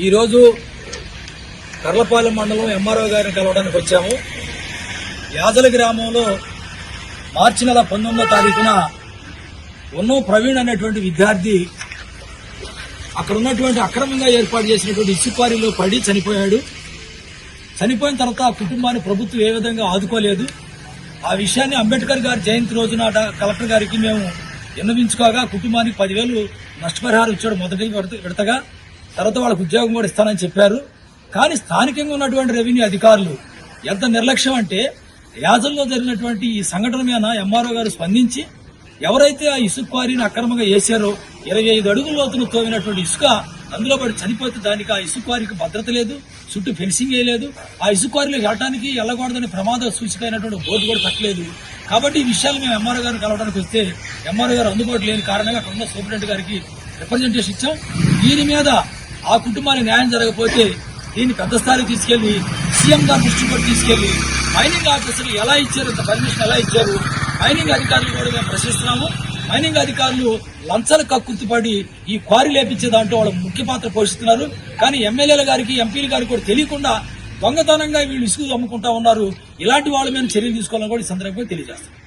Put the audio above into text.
ఈరోజు కర్లపాలెం మండలం ఎంఆర్ఓ గారిని కలవడానికి వచ్చాము. యాదల గ్రామంలో మార్చి నెల పంతొమ్మిదో తారీఖున ఉన్నో ప్రవీణ్ అనేటువంటి విద్యార్థి అక్కడ ఉన్నటువంటి అక్రమంగా ఏర్పాటు చేసినటువంటి ఇసుక్వారీలో పడి చనిపోయాడు. చనిపోయిన తర్వాత ఆ కుటుంబాన్ని ప్రభుత్వం ఏ విధంగా ఆదుకోలేదు. ఆ విషయాన్ని అంబేద్కర్ గారి జయంతి రోజున కలెక్టర్ గారికి మేము విన్నవించుకోగా కుటుంబానికి పదివేలు నష్టపరిహారం ఇచ్చాడు మొదటి విడతగా. తర్వాత వాళ్ళకు ఉద్యోగం కూడా ఇస్తానని చెప్పారు. కానీ స్థానికంగా ఉన్నటువంటి రెవెన్యూ అధికారులు ఎంత నిర్లక్ష్యం అంటే యాజల్లో జరిగినటువంటి ఈ సంఘటన మీద ఎంఆర్ఓ గారు స్పందించి ఎవరైతే ఆ ఇసుక క్వారీని అక్రమంగా వేశారో ఇరవై ఐదు అడుగుల లోతును తోమినటువంటి ఇసుక అందులో పడి చనిపోతే దానికి ఆ ఇసుక క్వారీకి భద్రత లేదు చుట్టూ ఫెన్సింగ్ వేయలేదు. ఆ ఇసుక క్వారీలో వెళ్ళడానికి వెళ్ళకూడదని ప్రమాద సూచిక అయినటువంటి బోర్డు కూడా పెట్టలేదు కాబట్టి ఈ విషయాలు మేము ఎంఆర్ఓ గారిని కలవడానికి వస్తే ఎంఆర్ఓ గారు అందుబాటు లేని కారణంగా అక్కడ ఉన్న సూపరింటెండెంట్ గారికి రిప్రజెంటేషన్ ఇచ్చాం. దీని మీద ఆ కుటుంబానికి న్యాయం జరగకపోతే దీన్ని పెద్ద స్థాయికి తీసుకెళ్ళి సీఎం గారు దృష్టి కూడా తీసుకెళ్ళి మైనింగ్ ఆఫీసర్లు ఎలా ఇచ్చారు ఇంత పర్మిషన్ ఎలా ఇచ్చారు? మైనింగ్ అధికారులు కూడా మేము ప్రశ్నిస్తున్నాము. మైనింగ్ అధికారులు లంచాలు కక్కుర్తిపడి ఈ క్వారీ లేపించే దాంట్లో వాళ్ళు ముఖ్య పాత్ర పోషిస్తున్నారు. కానీ ఎమ్మెల్యేల గారికి ఎంపీల గారికి కూడా తెలియకుండా దొంగతనంగా వీళ్ళు ఇసుకు అమ్ముకుంటా ఉన్నారు. ఇలాంటి వాళ్ళ మీద చర్యలు తీసుకోవాలని కూడా ఈ సందర్భంగా తెలియజేస్తారు